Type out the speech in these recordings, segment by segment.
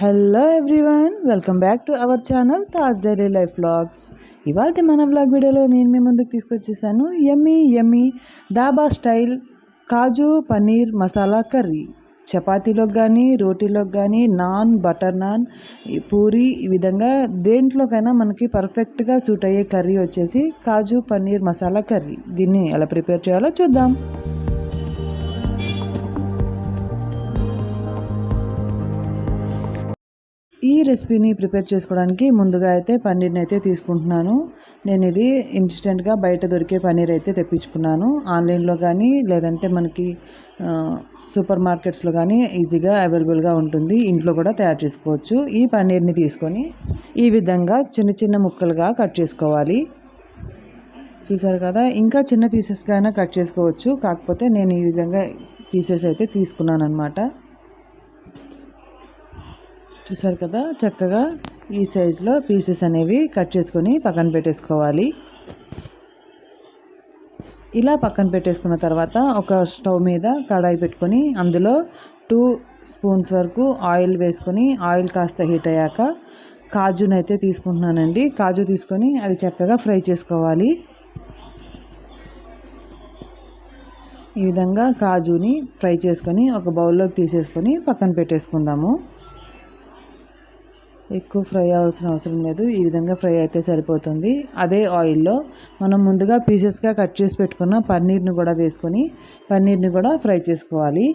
Hello everyone welcome back to our channel Taj daily life vlogs ఇవాళ మన vlog వీడియోలో నేను మీ ముందుకు తీసుకొచ్చేసాను యమ్మీ ఎమ్మీ దాబా స్టైల్ కాజు పన్నీర్ మసాలా కర్రీ. చపాతీలోకి కానీ రోటీలోకి కానీ నాన్ బటర్ నాన్ పూరి ఈ విధంగా దేంట్లోకైనా మనకి పర్ఫెక్ట్గా సూట్ అయ్యే కర్రీ వచ్చేసి కాజు పన్నీర్ మసాలా కర్రీ. దీన్ని ఎలా ప్రిపేర్ చేయాలో చూద్దాం. ఈ రెసిపీని ప్రిపేర్ చేసుకోవడానికి ముందుగా అయితే పన్నీర్ని అయితే తీసుకుంటున్నాను. నేను ఇది ఇన్స్టెంట్గా బయట దొరికే పన్నీర్ అయితే తెప్పించుకున్నాను. ఆన్లైన్లో కానీ లేదంటే మనకి సూపర్ మార్కెట్స్లో కానీ ఈజీగా అవైలబుల్గా ఉంటుంది. ఇంట్లో కూడా తయారు చేసుకోవచ్చు. ఈ పన్నీర్ని తీసుకొని ఈ విధంగా చిన్న చిన్న ముక్కలుగా కట్ చేసుకోవాలి. చూసారు కదా? ఇంకా చిన్న పీసెస్గా అయినా కట్ చేసుకోవచ్చు. కాకపోతే నేను ఈ విధంగా పీసెస్ అయితే తీసుకున్నాను అనమాట చూసారు కదా చక్కగా ఈ సైజులో పీసెస్ అనేవి కట్ చేసుకొని పక్కన పెట్టేసుకోవాలి. ఇలా పక్కన పెట్టేసుకున్న తర్వాత ఒక స్టవ్ మీద కడాయి పెట్టుకొని అందులో టూ స్పూన్స్ వరకు ఆయిల్ వేసుకొని ఆయిల్ కాస్త హీట్ అయ్యాక కాజునైతే తీసుకుంటున్నానండి. కాజు తీసుకొని అవి చక్కగా ఫ్రై చేసుకోవాలి. ఈ విధంగా కాజుని ఫ్రై చేసుకొని ఒక బౌల్లోకి తీసేసుకొని పక్కన పెట్టేసుకుందాము. ఎక్కువ ఫ్రై అవ్వాల్సిన అవసరం లేదు. ఈ విధంగా ఫ్రై అయితే సరిపోతుంది. అదే ఆయిల్లో మనం ముందుగా పీసెస్గా కట్ చేసి పెట్టుకున్న పన్నీర్ని కూడా వేసుకొని పన్నీర్ని కూడా ఫ్రై చేసుకోవాలి.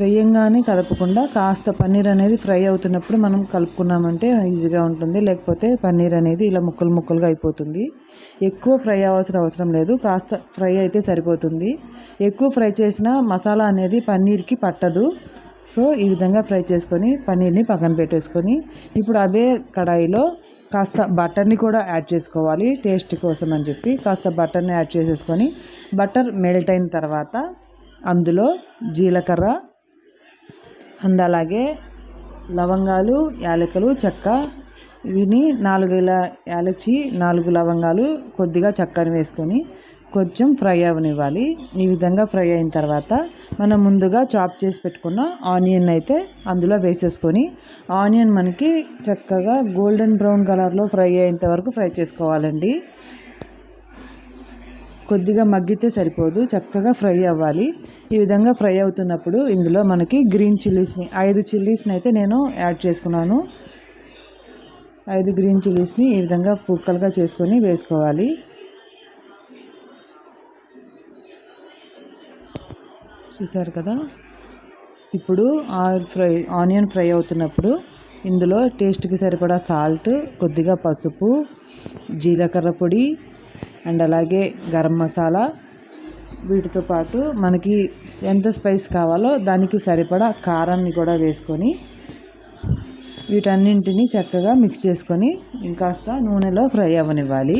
వేయంగానే కలపకుండా కాస్త పన్నీర్ అనేది ఫ్రై అవుతున్నప్పుడు మనం కలుపుకున్నామంటే ఈజీగా ఉంటుంది. లేకపోతే పన్నీర్ అనేది ఇలా ముక్కలు ముక్కలుగా అయిపోతుంది. ఎక్కువ ఫ్రై అవ్వాల్సిన అవసరం లేదు. కాస్త ఫ్రై అయితే సరిపోతుంది. ఎక్కువ ఫ్రై చేసిన మసాలా అనేది పన్నీర్కి పట్టదు. సో ఈ విధంగా ఫ్రై చేసుకొని పన్నీర్ని పక్కన పెట్టేసుకొని ఇప్పుడు అదే కడాయిలో కాస్త బటర్ని కూడా యాడ్ చేసుకోవాలి టేస్ట్ కోసం అని చెప్పి. కాస్త బటర్ని యాడ్ చేసేసుకొని బటర్ మెల్ట్ అయిన తర్వాత అందులో జీలకర్ర అండ్ అలాగే లవంగాలు యాలకులు చెక్క ఇవిని నాలుగు యాలచి నాలుగు లవంగాలు కొద్దిగా చక్కని వేసుకొని కొంచెం ఫ్రై అవనివ్వాలి. ఈ విధంగా ఫ్రై అయిన తర్వాత మనం ముందుగా చాప్ చేసి పెట్టుకున్న ఆనియన్ అయితే అందులో వేసేసుకొని ఆనియన్ మనకి చక్కగా గోల్డెన్ బ్రౌన్ కలర్లో ఫ్రై అయ్యేంత వరకు ఫ్రై చేసుకోవాలండి. కొద్దిగా మగ్గితే సరిపోదు చక్కగా ఫ్రై అవ్వాలి. ఈ విధంగా ఫ్రై అవుతున్నప్పుడు ఇందులో మనకి గ్రీన్ చిల్లీస్ని ఐదు చిల్లీస్ని అయితే నేను యాడ్ చేసుకున్నాను. ఐదు గ్రీన్ చిల్లీస్ని ఈ విధంగా పుక్కలుగా చేసుకొని వేసుకోవాలి. చూసారు కదా? ఇప్పుడు ఆయిల్ ఫ్రై ఆనియన్ ఫ్రై అవుతున్నప్పుడు ఇందులో టేస్ట్కి సరిపడా సాల్ట్ కొద్దిగా పసుపు జీలకర్ర పొడి అండ్ అలాగే గరం మసాలా. వీటితో పాటు మనకి ఎంత స్పైస్ కావాలో దానికి సరిపడా కారాన్ని కూడా వేసుకొని వీటన్నింటినీ చక్కగా మిక్స్ చేసుకొని ఇంకాస్త నూనెలో ఫ్రై అవ్వనివ్వాలి.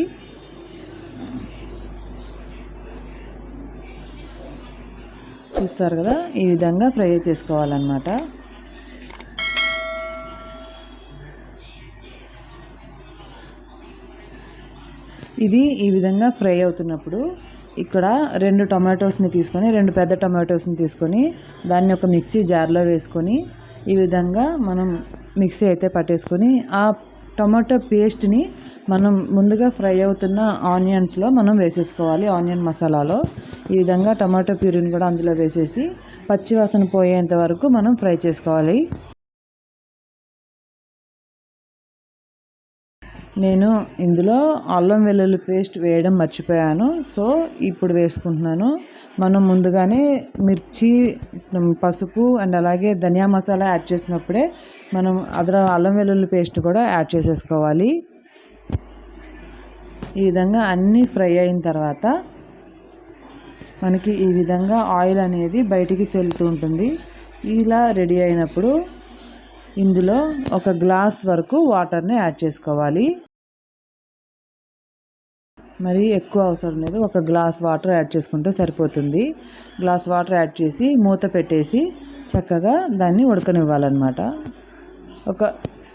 చూస్తారు కదా ఈ విధంగా ఫ్రై చేసుకోవాలన్నమాట. ఇది ఈ విధంగా ఫ్రై అవుతున్నప్పుడు ఇక్కడ రెండు టొమాటోస్ని తీసుకొని రెండు పెద్ద టొమాటోస్ని తీసుకొని దాన్ని ఒక మిక్సీ జార్లో వేసుకొని ఈ విధంగా మనం మిక్సీ అయితే పట్టేసుకొని ఆ టమాటో పేస్ట్ని మనం ముందుగా ఫ్రై అవుతున్న ఆనియన్స్లో మనం వేసేసుకోవాలి ఆనియన్ మసాలాలో. ఈ విధంగా టమాటో ప్యూరీని కూడా అందులో వేసేసి పచ్చివాసన పోయేంత వరకు మనం ఫ్రై చేసుకోవాలి. నేను ఇందులో అల్లం వెల్లుల్లి పేస్ట్ వేయడం మర్చిపోయాను. సో ఇప్పుడు వేసుకుంటున్నాను. మనం ముందుగానే మిర్చి పసుపు అండ్ అలాగే ధనియా మసాలా యాడ్ చేసినప్పుడే మనం అదర అల్లం వెల్లుల్లి పేస్ట్ కూడా యాడ్ చేసేసుకోవాలి. ఈ విధంగా అన్నీ ఫ్రై అయిన తర్వాత మనకి ఈ విధంగా ఆయిల్ అనేది బయటికి తెలుతూ ఉంటుంది. ఇలా రెడీ అయినప్పుడు ఇందులో ఒక గ్లాస్ వరకు వాటర్ని యాడ్ చేసుకోవాలి. మరి ఎక్కువ అవసరం లేదు. ఒక గ్లాస్ వాటర్ యాడ్ చేసుకుంటే సరిపోతుంది. గ్లాస్ వాటర్ యాడ్ చేసి మూత పెట్టేసి చక్కగా దాన్ని ఉడకనివ్వాలన్నమాట. ఒక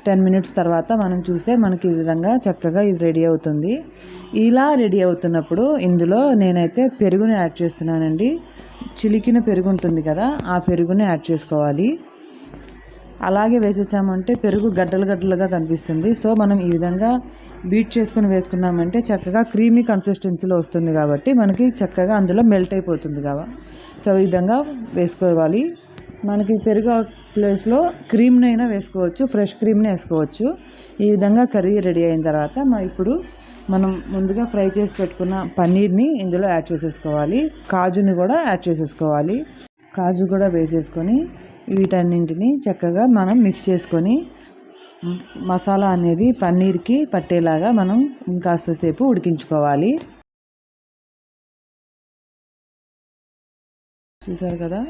టెన్ మినిట్స్ తర్వాత మనం చూస్తే మనకి ఈ విధంగా చక్కగా ఇది రెడీ అవుతుంది. ఇలా రెడీ అవుతున్నప్పుడు ఇందులో నేనైతే పెరుగుని యాడ్ చేస్తున్నానండి. చిలికిన పెరుగు ఉంటుంది కదా ఆ పెరుగుని యాడ్ చేసుకోవాలి. అలాగే వేసేసామంటే పెరుగు గడ్డలు గడ్డలుగా కనిపిస్తుంది. సో మనం ఈ విధంగా బీట్ చేసుకుని వేసుకున్నామంటే చక్కగా క్రీమీ కన్సిస్టెన్సీలో వస్తుంది కాబట్టి మనకి చక్కగా అందులో మెల్ట్ అయిపోతుంది కాబట్టి సో ఈ విధంగా వేసుకోవాలి. మనకి పెరుగు ప్లేస్లో క్రీమ్నైనా వేసుకోవచ్చు ఫ్రెష్ క్రీమ్ని వేసుకోవచ్చు. ఈ విధంగా కర్రీ రెడీ అయిన తర్వాత మా ఇప్పుడు మనం ముందుగా ఫ్రై చేసి పెట్టుకున్న పన్నీర్ని ఇందులో యాడ్ చేసేసుకోవాలి. కాజుని కూడా యాడ్ చేసేసుకోవాలి. కాజు కూడా వేసేసుకొని వీటన్నింటిని చక్కగా మనం మిక్స్ చేసుకొని మసాలా అనేది పన్నీర్కి పట్టేలాగా మనం ఇంకాస్త సేపు ఉడికించుకోవాలి. చూసారు కదా?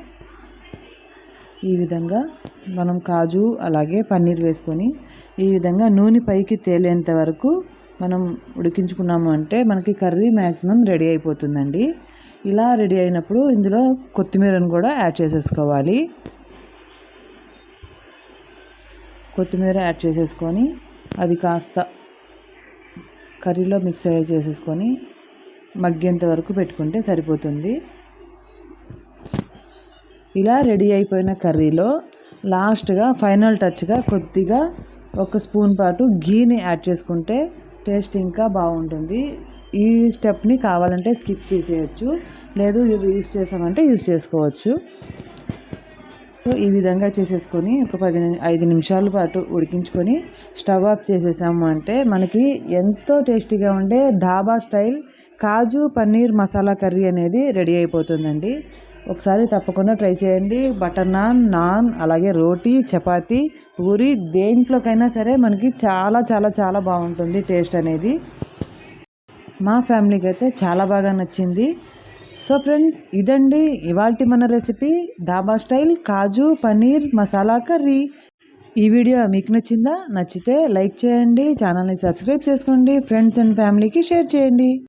ఈ విధంగా మనం కాజు అలాగే పన్నీర్ వేసుకొని ఈ విధంగా నూనె పైకి తేలేంత వరకు మనం ఉడికించుకున్నాము అంటే మనకి కర్రీ మ్యాక్సిమం రెడీ అయిపోతుందండి. ఇలా రెడీ అయినప్పుడు ఇందులో కొత్తిమీరను కూడా యాడ్ చేసేసుకోవాలి. కొత్తిమీర యాడ్ చేసేసుకొని అది కాస్త కర్రీలో మిక్స్ అయ్యి చేసేసుకొని మగ్గేంత వరకు పెట్టుకుంటే సరిపోతుంది. ఇలా రెడీ అయిపోయిన కర్రీలో లాస్ట్గా ఫైనల్ టచ్గా కొద్దిగా ఒక స్పూన్ పాటు ఘీని యాడ్ చేసుకుంటే టేస్ట్ ఇంకా బాగుంటుంది. ఈ స్టెప్ని కావాలంటే స్కిప్ చేసేయచ్చు లేదు ఇది యూస్ చేసామంటే యూస్ చేసుకోవచ్చు. సో ఈ విధంగా చేసేసుకొని ఒక పది ఐదు నిమిషాల పాటు ఉడికించుకొని స్టవ్ ఆఫ్ చేసేసాము అంటే మనకి ఎంతో టేస్టీగా ఉండే ధాబా స్టైల్ కాజు పన్నీర్ మసాలా కర్రీ అనేది రెడీ అయిపోతుందండి. ఒకసారి తప్పకుండా ట్రై చేయండి. బటర్ నాన్ నాన్ అలాగే రోటీ చపాతీ పూరి దేంట్లోకైనా సరే మనకి చాలా చాలా చాలా బాగుంటుంది టేస్ట్ అనేది. మా ఫ్యామిలీకి అయితే చాలా బాగా నచ్చింది. సో ఫ్రెండ్స్ ఇదండి ఇవాళ మన recipe. Dhaba style kaju paneer masala curry. ఈ వీడియో మీకు నచ్చిందా? నచ్చితే లైక్ చేయండి ఛానల్ని సబ్స్క్రైబ్ చేసుకోండి ఫ్రెండ్స్ అండ్ ఫ్యామిలీకి షేర్ చేయండి.